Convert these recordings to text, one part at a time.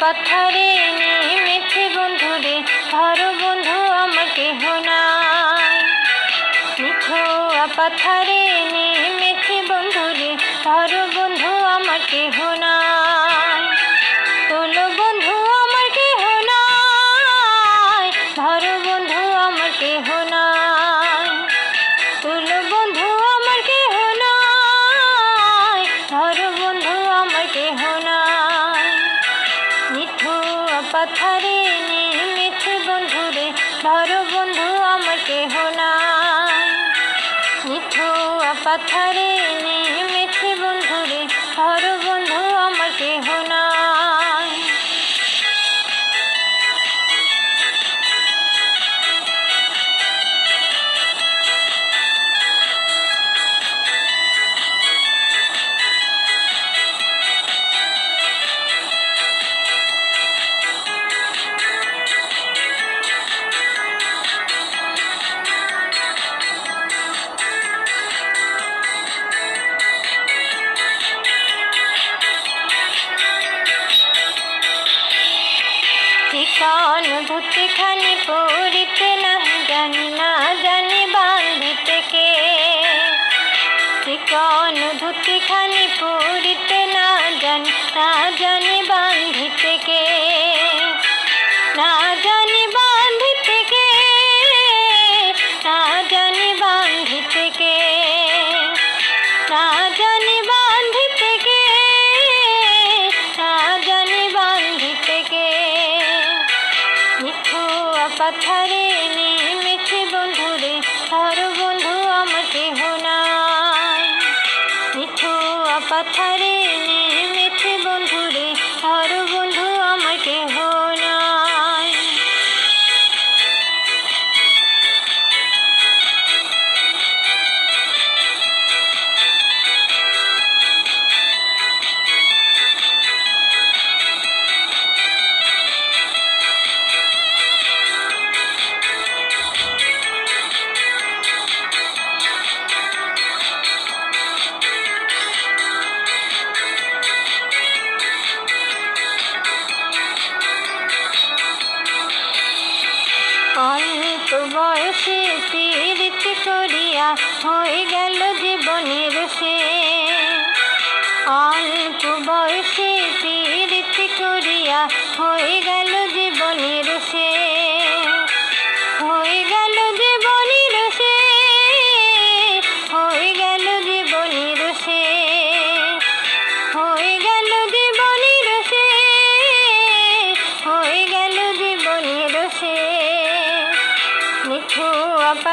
পাথারে নেমেছে বন্ধুরে, ধরো বন্ধু আমাকে কেহ নাই। মিঠো পাথারে নেমেছে বন্ধুরে, ধরো বন্ধু আমাকে কেহ পাথারে বন্ধু বন্ধুরে ধরো বন্ধু আমার কেহ না মিঠু পাথারে নেমেছে চিকন ধুতে খানি পড়িতে না জানি না, জানি বান্ধিতে কে। চিকন ধুতে খানি পড়িতে না জানি না জানি বান্ধিতে কে। না জানি বান্ধিতে কে, না জানি বান্ধিতে কে। না জানি বান্ধিতে পাথারে নেমেছে বন্ধুরে ধরো বয়সে তীর করিয়া হয়ে গেল জীবনের সে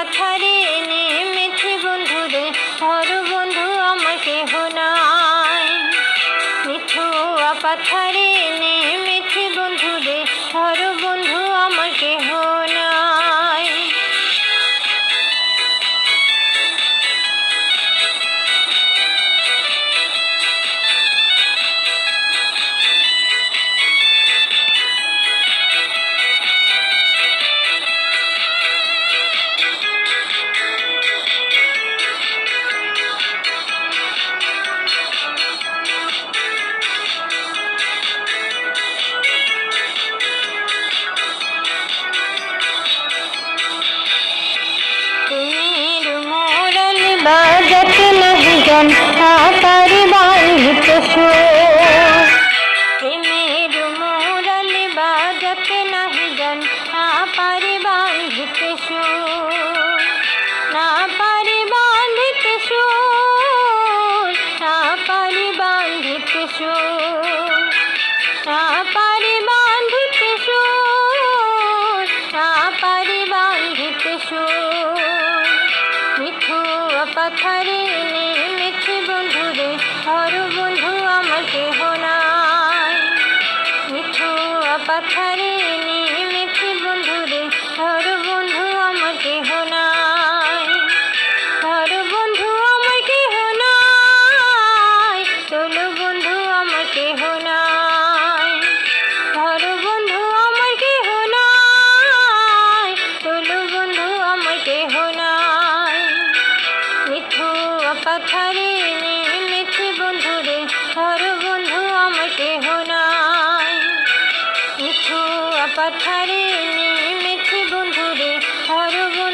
পাথারে নেমেছে বন্ধুরে ধরো বন্ধু আমার কেহ নাই মিঠু পাথারে নেমেছে বাজত নাহি জন তারি বাঁধিত প্রেমের মোরল বাজত নাহি পারি পাথারে নেমেছে বন্ধুরে হর বন্ধু আমার কেহ নাই। মিঠু পাথারে কথারে মিঠি বন্ধুরে হর বন্ধু আমাকে হোনাই মিঠু কথারে মিঠি বন্ধুরে হর বন্ধু